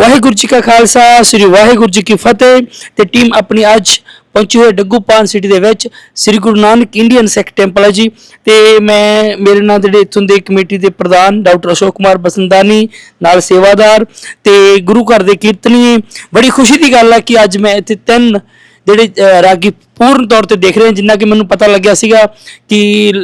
ਵਾਹਿਗੁਰੂ ਜੀ ਕਾ ਖਾਲਸਾ, ਸ੍ਰੀ ਵਾਹਿਗੁਰੂ ਜੀ ਕੀ ਫਤਿਹ। ਤੇ ਟੀਮ ਆਪਣੀ ਅੱਜ ਪਹੁੰਚੀ ਹੋਈ ਡੱਗੂ ਪਾਨ ਸਿਟੀ ਦੇ ਵਿੱਚ, ਸ੍ਰੀ ਗੁਰੂ ਨਾਨਕ ਇੰਡੀਅਨ ਸਿੱਖ ਟੈਂਪਲ ਹੈ ਜੀ। ਤੇ ਮੈਂ, ਮੇਰੇ ਨਾਲ ਜਿਹੜੇ ਇੱਥੋਂ ਦੇ ਕਮੇਟੀ ਦੇ ਪ੍ਰਧਾਨ ਡਾਕਟਰ ਅਸ਼ੋਕ ਕੁਮਾਰ ਬਸੰਦਾਨੀ ਨਾਲ ਸੇਵਾਦਾਰ ਤੇ ਗੁਰੂ ਘਰ ਦੇ ਕੀਰਤਨੀਏ, ਬੜੀ ਖੁਸ਼ੀ ਦੀ ਗੱਲ ਹੈ ਕਿ ਅੱਜ ਮੈਂ ਇੱਥੇ ਤਿੰਨ ਜਿਹੜੇ ਰਾਗੀ ਪੂਰਨ ਤੌਰ ਤੇ ਦੇਖ ਰਹੇ ਹਾਂ, ਜਿੰਨਾ ਕਿ ਮੈਨੂੰ ਪਤਾ ਲੱਗਿਆ ਸੀਗਾ ਕਿ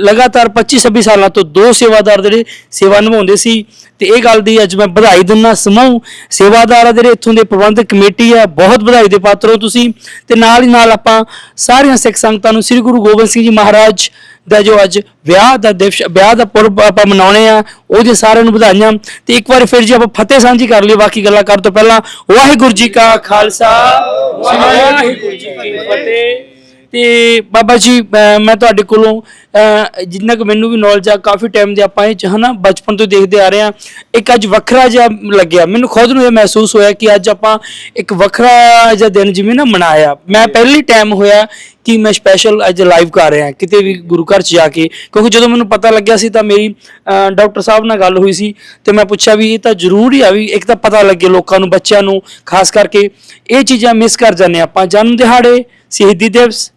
ਲਗਾਤਾਰ 25 26 ਸਾਲਾਂ ਤੋਂ ਦੋ ਸੇਵਾਦਾਰ ਜਿਹੜੇ ਸੇਵਾ ਨਿਭਾਉਂਦੇ ਸੀ। ਤੇ ਇਹ ਗੱਲ ਦੀ ਅੱਜ ਮੈਂ ਵਧਾਈ ਦਿੰਦਾ ਸਮੂਹ ਸੇਵਾਦਾਰ ਆ ਜਿਹੜੇ ਇੱਥੋਂ ਦੇ ਪ੍ਰਬੰਧਕ ਕਮੇਟੀ ਆ, ਬਹੁਤ ਵਧਾਈ ਦੇ ਪਾਤਰ ਹੋ ਤੁਸੀਂ। ਤੇ ਨਾਲ ਹੀ ਨਾਲ ਆਪਾਂ ਸਾਰੀਆਂ ਸਿੱਖ ਸੰਗਤਾਂ ਨੂੰ ਸ੍ਰੀ ਗੁਰੂ ਗੋਬਿੰਦ ਸਿੰਘ ਜੀ ਮਹਾਰਾਜ ਦਾ ਜੋ ਅੱਜ ਵਿਆਹ ਦਾ ਦਿਵਸ, ਵਿਆਹ ਦਾ ਪੁਰਬ ਆਪਾਂ ਮਨਾਉਣੇ ਆ, ਉਹਦੇ ਸਾਰਿਆਂ ਨੂੰ ਵਧਾਈਆਂ। ਤੇ ਇੱਕ ਵਾਰ ਫਿਰ ਜੀ ਆਪਾਂ ਫਤਿਹ ਸਾਂਝੀ ਕਰ ਲਈ ਬਾਕੀ ਗੱਲਾਂ ਕਰਨ ਤੋਂ ਪਹਿਲਾਂ ਵਾਹਿਗੁਰੂ ਜੀ ਕਾ ਖਾਲਸਾ, ਵਾਹਿਗੁਰੂ ਜੀ ਕੀ ਫਤਿਹ। ਤੇ ਬਾਬਾ ਜੀ ਮੈਂ ਤੁਹਾਡੇ ਕੋਲੋਂ ਅਹ ਜਿੰਨਾ ਕਿ ਮੈਨੂੰ ਵੀ ਨੌਲੇਜ ਆ ਕਾਫੀ ਟਾਈਮ ਦੇ ਆਪਾਂ ਇਹ ਚ ਹਨਾ ਬਚਪਨ ਤੋਂ ਦੇਖਦੇ ਆ ਰਹੇ ਆ ਇੱਕ ਅੱਜ ਵੱਖਰਾ ਜਿਹਾ ਲੱਗਿਆ। ਮੈਨੂੰ ਖੁਦ ਨੂੰ ਇਹ ਮਹਿਸੂਸ ਹੋਇਆ ਕਿ ਅੱਜ ਆਪਾਂ ਇੱਕ ਵੱਖਰਾ ਜਿਹਾ ਦਿਨ ਜਿਵੇਂ ਨਾ ਮਨਾਇਆ। ਮੈਂ ਪਹਿਲੀ ਟਾਈਮ ਹੋਇਆ ਕਿ ਮੈਂ ਸਪੈਸ਼ਲ ਅੱਜ ਲਾਈਵ ਕਰ ਰਿਹਾ ਕਿਤੇ ਵੀ ਗੁਰੂ ਘਰ ਚ ਜਾ ਕੇ। ਕਿਉਂਕਿ ਜਦੋਂ ਮੈਨੂੰ ਪਤਾ ਲੱਗਿਆ ਸੀ ਤਾਂ ਮੇਰੀ ਅਹ ਡਾਕਟਰ ਸਾਹਿਬ ਨਾਲ ਗੱਲ ਹੋਈ ਸੀ ਤੇ ਮੈਂ ਪੁੱਛਿਆ ਵੀ ਇਹ ਤਾਂ ਜ਼ਰੂਰੀ ਆ ਵੀ ਇੱਕ ਤਾਂ ਪਤਾ ਲੱਗੇ ਲੋਕਾਂ ਨੂੰ ਬੱਚਿਆਂ ਨੂੰ ਖਾਸ ਕਰਕੇ ਇਹ ਚੀਜ਼ਾਂ ਮਿਸ ਕਰ ਜਾਂਦੇ ਆਪਾਂ। ਜਨਮ ਦਿਹਾੜੇ ਸ਼ਹੀਦੀ ਦਿਵਸ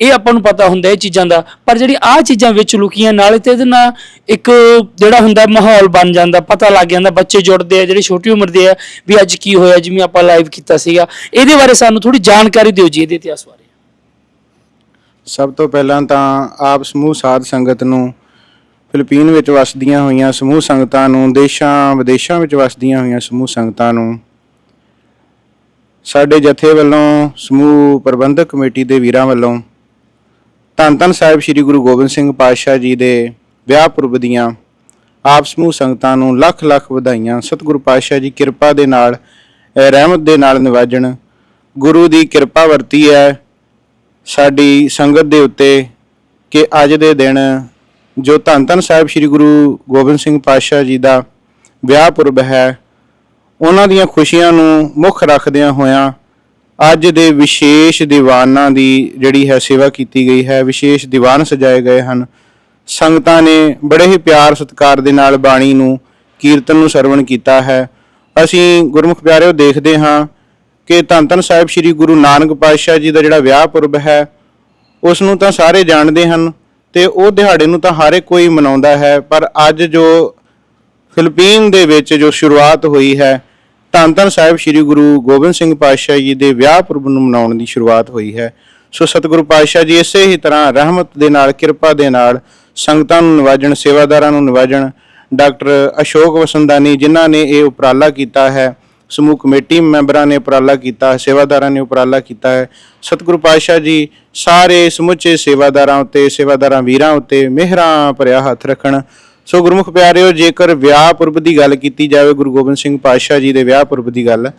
ਇਹ ਆਪਾਂ ਨੂੰ ਪਤਾ ਹੁੰਦਾ ਇਹ ਚੀਜ਼ਾਂ ਦਾ। ਪਰ ਜਿਹੜੀ ਆਹ ਚੀਜ਼ਾਂ ਵਿੱਚ ਲੁਕੀਆਂ, ਨਾਲੇ ਤੇ ਇਹਦੇ ਨਾਲ ਇੱਕ ਜਿਹੜਾ ਹੁੰਦਾ ਮਾਹੌਲ ਬਣ ਜਾਂਦਾ, ਪਤਾ ਲੱਗ ਜਾਂਦਾ, ਬੱਚੇ ਜੁੜਦੇ ਆ, ਜਿਹੜੇ ਛੋਟੀ ਉਮਰ ਦੇ ਆ, ਵੀ ਅੱਜ ਕੀ ਹੋਇਆ, ਜਿਵੇਂ ਆਪਾਂ ਲਾਈਵ ਕੀਤਾ ਸੀਗਾ। ਇਹਦੇ ਬਾਰੇ ਸਾਨੂੰ ਥੋੜੀ ਜਾਣਕਾਰੀ ਦਿਓ ਜੀ ਇਹਦੇ ਇਤਿਹਾਸ ਬਾਰੇ। ਸਭ ਤੋਂ ਪਹਿਲਾਂ ਤਾਂ ਆਪ ਸਮੂਹ ਸਾਧ ਸੰਗਤ ਨੂੰ ਫਿਲੀਪੀਨ ਵਿੱਚ ਵਸਦੀਆਂ ਹੋਈਆਂ ਸਮੂਹ ਸੰਗਤਾਂ ਨੂੰ, ਦੇਸ਼ਾਂ ਵਿਦੇਸ਼ਾਂ ਵਿੱਚ ਵਸਦੀਆਂ ਹੋਈਆਂ ਸਮੂਹ ਸੰਗਤਾਂ ਨੂੰ, ਸਾਡੇ ਜਥੇ ਵੱਲੋਂ ਸਮੂਹ ਪ੍ਰਬੰਧਕ ਕਮੇਟੀ ਦੇ ਵੀਰਾਂ ਵੱਲੋਂ ਧੰਨ ਧੰਨ ਸਾਹਿਬ ਸ੍ਰੀ ਗੁਰੂ ਗੋਬਿੰਦ ਸਿੰਘ ਪਾਤਸ਼ਾਹ ਜੀ ਦੇ ਵਿਆਹ ਪੁਰਬ ਦੀਆਂ ਆਪ ਸਮੂਹ ਸੰਗਤਾਂ ਨੂੰ ਲੱਖ ਲੱਖ ਵਧਾਈਆਂ। ਸਤਿਗੁਰੂ ਪਾਤਸ਼ਾਹ ਜੀ ਕਿਰਪਾ ਦੇ ਨਾਲ ਰਹਿਮਤ ਦੇ ਨਾਲ ਨਿਵਾਜਣ। ਗੁਰੂ ਦੀ ਕਿਰਪਾ ਵਰਤੀ ਹੈ ਸਾਡੀ ਸੰਗਤ ਦੇ ਉੱਤੇ ਕਿ ਅੱਜ ਦੇ ਦਿਨ ਜੋ ਧੰਨ ਧੰਨ ਸਾਹਿਬ ਸ੍ਰੀ ਗੁਰੂ ਗੋਬਿੰਦ ਸਿੰਘ ਪਾਤਸ਼ਾਹ ਜੀ ਦਾ ਵਿਆਹ ਪੁਰਬ ਹੈ, ਉਹਨਾਂ ਦੀਆਂ ਖੁਸ਼ੀਆਂ ਨੂੰ ਮੁੱਖ ਰੱਖਦਿਆਂ ਹੋਇਆਂ ਅੱਜ ਦੇ ਵਿਸ਼ੇਸ਼ ਦੀਵਾਨਾਂ ਦੀ ਜਿਹੜੀ ਹੈ ਸੇਵਾ ਕੀਤੀ ਗਈ ਹੈ, ਵਿਸ਼ੇਸ਼ ਦੀਵਾਨ ਸਜਾਏ ਗਏ ਹਨ। ਸੰਗਤਾਂ ਨੇ ਬੜੇ ਹੀ ਪਿਆਰ ਸਤਿਕਾਰ ਦੇ ਨਾਲ ਬਾਣੀ ਨੂੰ, ਕੀਰਤਨ ਨੂੰ ਸਰਵਣ ਕੀਤਾ ਹੈ। ਅਸੀਂ ਗੁਰਮੁਖ ਪਿਆਰਿਓ ਦੇਖਦੇ ਹਾਂ ਕਿ ਧੰਨ ਧੰਨ ਸਾਹਿਬ ਸ੍ਰੀ ਗੁਰੂ ਨਾਨਕ ਪਾਤਸ਼ਾਹ ਜੀ ਦਾ ਜਿਹੜਾ ਵਿਆਹ ਪੁਰਬ ਹੈ, ਉਸ ਨੂੰ ਤਾਂ ਸਾਰੇ ਜਾਣਦੇ ਹਨ ਤੇ ਉਹ ਦਿਹਾੜੇ ਨੂੰ ਤਾਂ ਹਰ ਇੱਕ ਕੋਈ ਮਨਾਉਂਦਾ ਹੈ, ਪਰ ਅੱਜ ਜੋ ਫਿਲੀਪੀਨ ਦੇ ਵਿੱਚ ਜੋ ਸ਼ੁਰੂਆਤ ਹੋਈ ਹੈ ਧੰਨ ਧੰਨ ਸਾਹਿਬ ਸ੍ਰੀ ਗੁਰੂ ਗੋਬਿੰਦ ਸਿੰਘ ਪਾਤਸ਼ਾਹ ਜੀ ਦੇ ਵਿਆਹ ਪੁਰਬ ਨੂੰ ਮਨਾਉਣ ਦੀ ਸ਼ੁਰੂਆਤ ਹੋਈ ਹੈ। ਸੋ ਸਤਿਗੁਰੂ ਪਾਤਸ਼ਾਹ ਜੀ ਇਸੇ ਹੀ ਤਰ੍ਹਾਂ ਰਹਿਮਤ ਦੇ ਨਾਲ, ਕਿਰਪਾ ਦੇ ਨਾਲ, ਸੰਗਤਾਂ ਨੂੰ ਨਿਵਾਜਣ, ਸੇਵਾਦਾਰਾਂ ਨੂੰ ਨਿਵਾਜਣ, ਡਾਕਟਰ ਅਸ਼ੋਕ ਵਸੰਦਾਨੀ ਜਿਨ੍ਹਾਂ ਨੇ ਇਹ ਉਪਰਾਲਾ ਕੀਤਾ ਹੈ, ਸਮੂਹ ਕਮੇਟੀ ਮੈਂਬਰਾਂ ਨੇ ਉਪਰਾਲਾ ਕੀਤਾ, ਸੇਵਾਦਾਰਾਂ ਨੇ ਉਪਰਾਲਾ ਕੀਤਾ ਹੈ। ਸਤਿਗੁਰੂ ਪਾਤਸ਼ਾਹ ਜੀ ਸਾਰੇ ਸਮੁੱਚੇ ਸੇਵਾਦਾਰਾਂ ਉੱਤੇ, ਸੇਵਾਦਾਰਾਂ ਵੀਰਾਂ ਉੱਤੇ ਮਿਹਰਾਂ ਭਰਿਆ ਹੱਥ ਰੱਖਣ ਸੋ ਗੁਰਮੁਖ ਪਿਆਰਿਓ, ਜੇਕਰ ਵਿਆਹ ਪੁਰਬ ਦੀ ਗੱਲ ਕੀਤੀ ਜਾਵੇ, ਗੁਰੂ ਗੋਬਿੰਦ ਸਿੰਘ ਪਾਤਸ਼ਾਹ ਜੀ ਦੇ ਵਿਆਹ ਪੁਰਬ ਦੀ ਗੱਲ,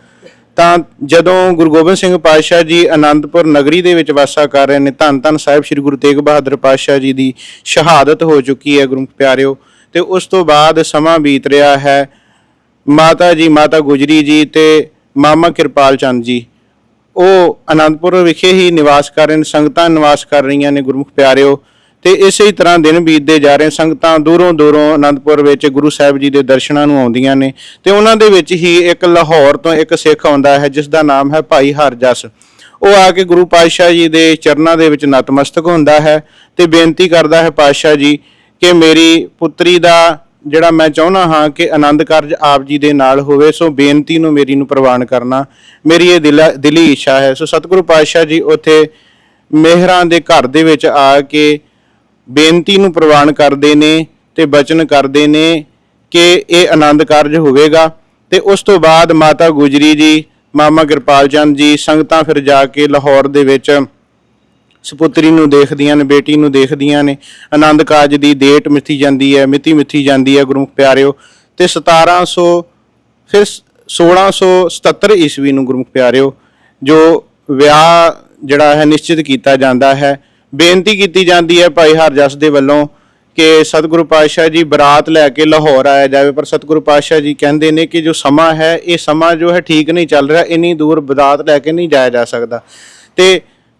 ਤਾਂ ਜਦੋਂ ਗੁਰੂ ਗੋਬਿੰਦ ਸਿੰਘ ਪਾਤਸ਼ਾਹ ਜੀ ਆਨੰਦਪੁਰ ਨਗਰੀ ਦੇ ਵਿੱਚ ਵਾਸਾ ਕਰ ਰਹੇ ਨੇ, ਧੰਨ ਧੰਨ ਸਾਹਿਬ ਸ੍ਰੀ ਗੁਰੂ ਤੇਗ ਬਹਾਦਰ ਪਾਤਸ਼ਾਹ ਜੀ ਦੀ ਸ਼ਹਾਦਤ ਹੋ ਚੁੱਕੀ ਹੈ ਗੁਰਮੁਖ ਪਿਆਰਿਓ। ਤੇ ਉਸ ਤੋਂ ਬਾਅਦ ਸਮਾਂ ਬੀਤ ਰਿਹਾ ਹੈ, ਮਾਤਾ ਜੀ, ਮਾਤਾ ਗੁਜਰੀ ਜੀ ਤੇ ਮਾਮਾ ਕਿਰਪਾਲ ਚੰਦ ਜੀ। ਉਹ ਆਨੰਦਪੁਰ ਵਿਖੇ ਹੀ ਨਿਵਾਸ ਕਰ ਰਹੇ ਨੇ, ਸੰਗਤਾਂ ਨਿਵਾਸ ਕਰ ਰਹੀਆਂ ਨੇ ਗੁਰਮੁਖ ਪਿਆਰਿਓ। ਤੇ ਇਸੇ ਤਰ੍ਹਾਂ ਦਿਨ ਬੀਤਦੇ ਜਾ ਰਹੇ ਸੰਗਤਾਂ ਦੂਰੋਂ ਦੂਰੋਂ ਅਨੰਦਪੁਰ ਵਿੱਚ ਗੁਰੂ ਸਾਹਿਬ ਜੀ ਦੇ ਦਰਸ਼ਨਾਂ ਨੂੰ ਆਉਂਦੀਆਂ ਨੇ ਤੇ ਉਹਨਾਂ ਦੇ ਵਿੱਚ ਹੀ ਇੱਕ ਲਾਹੌਰ ਤੋਂ ਇੱਕ ਸਿੱਖ ਆਉਂਦਾ ਹੈ, ਜਿਸ ਦਾ ਨਾਮ ਹੈ ਭਾਈ ਹਰਜਸ। ਉਹ ਆ ਕੇ ਗੁਰੂ ਪਾਤਸ਼ਾਹ ਜੀ ਦੇ ਚਰਨਾਂ ਦੇ ਵਿੱਚ ਨਤਮਸਤਕ ਹੁੰਦਾ ਹੈ ਤੇ ਬੇਨਤੀ ਕਰਦਾ ਹੈ ਪਾਤਸ਼ਾਹ ਜੀ ਕਿ ਮੇਰੀ ਪੁੱਤਰੀ ਦਾ ਜਿਹੜਾ ਮੈਂ ਚਾਹੁੰਦਾ ਹਾਂ ਕਿ ਆਨੰਦ ਕਾਰਜ ਆਪ ਜੀ ਦੇ ਨਾਲ ਹੋਵੇ, ਸੋ ਬੇਨਤੀ ਨੂੰ ਮੇਰੀ ਨੂੰ ਪ੍ਰਵਾਨ ਕਰਨਾ ਮੇਰੀ ਇਹ ਦਿਲ ਦਿਲੀ ਇੱਛਾ ਹੈ। ਸੋ ਸਤਿਗੁਰੂ ਪਾਤਸ਼ਾਹ ਜੀ ਉੱਥੇ ਮਿਹਰਾਂ ਦੇ ਘਰ ਦੇ ਵਿੱਚ ਆ ਕੇ ਬੇਨਤੀ ਨੂੰ ਪ੍ਰਵਾਨ ਕਰਦੇ ਨੇ ਤੇ ਬਚਨ ਕਰਦੇ ਨੇ ਕਿ ਇਹ ਆਨੰਦ ਕਾਰਜ ਹੋਵੇਗਾ। ਤੇ ਉਸ ਤੋਂ ਬਾਅਦ ਮਾਤਾ ਗੁਜਰੀ ਜੀ, ਮਾਮਾ ਕਿਰਪਾਲ ਚੰਦ ਜੀ, ਸੰਗਤਾਂ ਫਿਰ ਜਾ ਕੇ ਲਾਹੌਰ ਦੇ ਵਿੱਚ ਸੁਪੁੱਤਰੀ ਨੂੰ ਦੇਖਦੀਆਂ ਨੇ, ਬੇਟੀ ਨੂੰ ਦੇਖਦੀਆਂ ਨੇ। ਆਨੰਦ ਕਾਰਜ ਦੀ ਡੇਟ ਮਿੱਥੀ ਜਾਂਦੀ ਹੈ, ਮਿਤੀ ਮਿੱਥੀ ਜਾਂਦੀ ਹੈ, ਗੁਰਮੁਖ ਪਿਆਰਿਓ। ਤੇ 1700 ਫਿਰ 1677 ਈਸਵੀ ਨੂੰ ਗੁਰਮੁਖ ਪਿਆਰਿਓ, ਜੋ ਵਿਆਹ ਜਿਹੜਾ ਹੈ ਨਿਸ਼ਚਿਤ ਕੀਤਾ ਜਾਂਦਾ ਹੈ। ਬੇਨਤੀ ਕੀਤੀ ਜਾਂਦੀ ਹੈ ਭਾਈ ਹਰਜਸ ਦੇ ਵੱਲੋਂ ਕਿ ਸਤਿਗੁਰੂ ਪਾਤਸ਼ਾਹ ਜੀ ਬਰਾਤ ਲੈ ਕੇ ਲਾਹੌਰ ਆਇਆ ਜਾਵੇ, ਪਰ ਸਤਿਗੁਰੂ ਪਾਤਸ਼ਾਹ ਜੀ ਕਹਿੰਦੇ ਨੇ ਕਿ ਜੋ ਸਮਾਂ ਹੈ, ਇਹ ਸਮਾਂ ਜੋ ਹੈ ਠੀਕ ਨਹੀਂ ਚੱਲ ਰਿਹਾ, ਇੰਨੀ ਦੂਰ ਬਰਾਤ ਲੈ ਕੇ ਨਹੀਂ ਜਾਇਆ ਜਾ ਸਕਦਾ। ਤੇ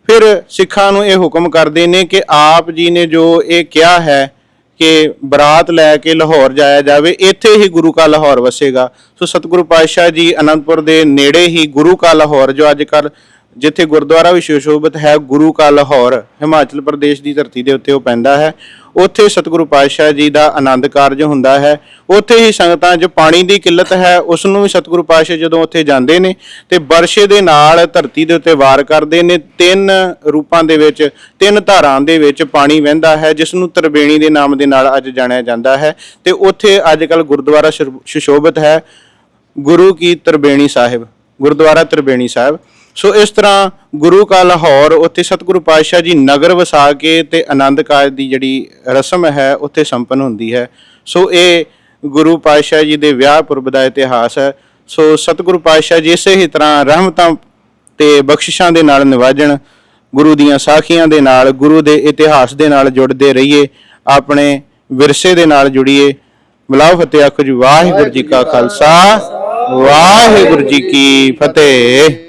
ਫਿਰ ਸਿੱਖਾਂ ਨੂੰ ਇਹ ਹੁਕਮ ਕਰਦੇ ਨੇ ਕਿ ਆਪ ਜੀ ਨੇ ਜੋ ਇਹ ਕਿਹਾ ਹੈ ਕਿ ਬਰਾਤ ਲੈ ਕੇ ਲਾਹੌਰ ਜਾਇਆ ਜਾਵੇ, ਇੱਥੇ ਹੀ ਗੁਰੂ ਕਾ ਲਾਹੌਰ ਵਸੇਗਾ। ਸੋ ਸਤਿਗੁਰੂ ਪਾਤਸ਼ਾਹ ਜੀ ਅਨੰਦਪੁਰ ਦੇ ਨੇੜੇ ਹੀ ਗੁਰੂ ਕਾ ਲਾਹੌਰ, ਜੋ ਅੱਜ ਕੱਲ ਜਿੱਥੇ ਗੁਰਦੁਆਰਾ ਵੀ ਸੁਸ਼ੋਭਿਤ ਹੈ, ਗੁਰੂ ਕਾ ਲਾਹੌਰ, ਹਿਮਾਚਲ ਪ੍ਰਦੇਸ਼ ਦੀ ਧਰਤੀ ਦੇ ਉੱਤੇ ਉਹ ਪੈਂਦਾ ਹੈ। ਉੱਥੇ ਸਤਿਗੁਰੂ ਪਾਤਸ਼ਾਹ ਜੀ ਦਾ ਆਨੰਦ ਕਾਰਜ ਹੁੰਦਾ ਹੈ। ਉੱਥੇ ਹੀ ਸੰਗਤਾਂ 'ਚ ਪਾਣੀ ਦੀ ਕਿੱਲਤ ਹੈ ਉਸ ਨੂੰ ਵੀ ਸਤਿਗੁਰੂ ਪਾਤਸ਼ਾਹ ਜਦੋਂ ਉੱਥੇ ਜਾਂਦੇ ਨੇ ਤੇ ਬਰਸ਼ੇ ਦੇ ਨਾਲ ਧਰਤੀ ਦੇ ਉੱਤੇ ਵਾਰ ਕਰਦੇ ਨੇ, ਤਿੰਨ ਰੂਪਾਂ ਦੇ ਵਿੱਚ, ਤਿੰਨ ਧਾਰਾਂ ਦੇ ਵਿੱਚ ਪਾਣੀ ਵਹਿੰਦਾ ਹੈ ਜਿਸ ਨੂੰ ਤਰਬੇਣੀ ਦੇ ਨਾਮ ਦੇ ਨਾਲ ਅੱਜ ਜਾਣਿਆ ਜਾਂਦਾ ਹੈ। ਤੇ ਉੱਥੇ ਅੱਜ ਕੱਲ ਗੁਰਦੁਆਰਾ ਸ਼ੁਰ- ਸੁਸ਼ੋਭਿਤ ਹੈ, ਗੁਰੂ ਕੀ ਤਰਬੇਣੀ ਸਾਹਿਬ, ਗੁਰਦੁਆਰਾ ਤਰਬੇਣੀ ਸਾਹਿਬ। ਸੋ ਇਸ ਤਰ੍ਹਾਂ ਗੁਰੂ ਕਾ ਲਾਹੌਰ, ਉੱਥੇ ਸਤਿਗੁਰੂ ਪਾਤਸ਼ਾਹ ਜੀ ਨਗਰ ਵਸਾ ਕੇ ਤੇ ਆਨੰਦ ਕਾਰਜ ਦੀ ਜਿਹੜੀ ਰਸਮ ਹੈ, ਉੱਥੇ ਸੰਪੰਨ ਹੁੰਦੀ ਹੈ। ਸੋ ਇਹ ਗੁਰੂ ਪਾਤਸ਼ਾਹ ਜੀ ਦੇ ਵਿਆਹ ਪੁਰਬ ਦਾ ਇਤਿਹਾਸ ਹੈ। ਸੋ ਸਤਿਗੁਰੂ ਪਾਤਸ਼ਾਹ ਜੀ ਇਸੇ ਹੀ ਤਰ੍ਹਾਂ ਰਹਿਮਤਾਂ ਤੇ ਬਖਸ਼ਿਸ਼ਾਂ ਦੇ ਨਾਲ ਨਿਵਾਜਣ, ਗੁਰੂ ਦੀਆਂ ਸਾਖੀਆਂ ਦੇ ਨਾਲ, ਗੁਰੂ ਦੇ ਇਤਿਹਾਸ ਦੇ ਨਾਲ ਜੁੜਦੇ ਰਹੀਏ, ਆਪਣੇ ਵਿਰਸੇ ਦੇ ਨਾਲ ਜੁੜੀਏ। ਬਲਾਉ ਫਤਿਹ ਆਖੋ ਜੀ, ਵਾਹਿਗੁਰੂ ਜੀ ਕਾ ਖਾਲਸਾ, ਵਾਹਿਗੁਰੂ ਜੀ ਕੀ ਫਤਿਹ।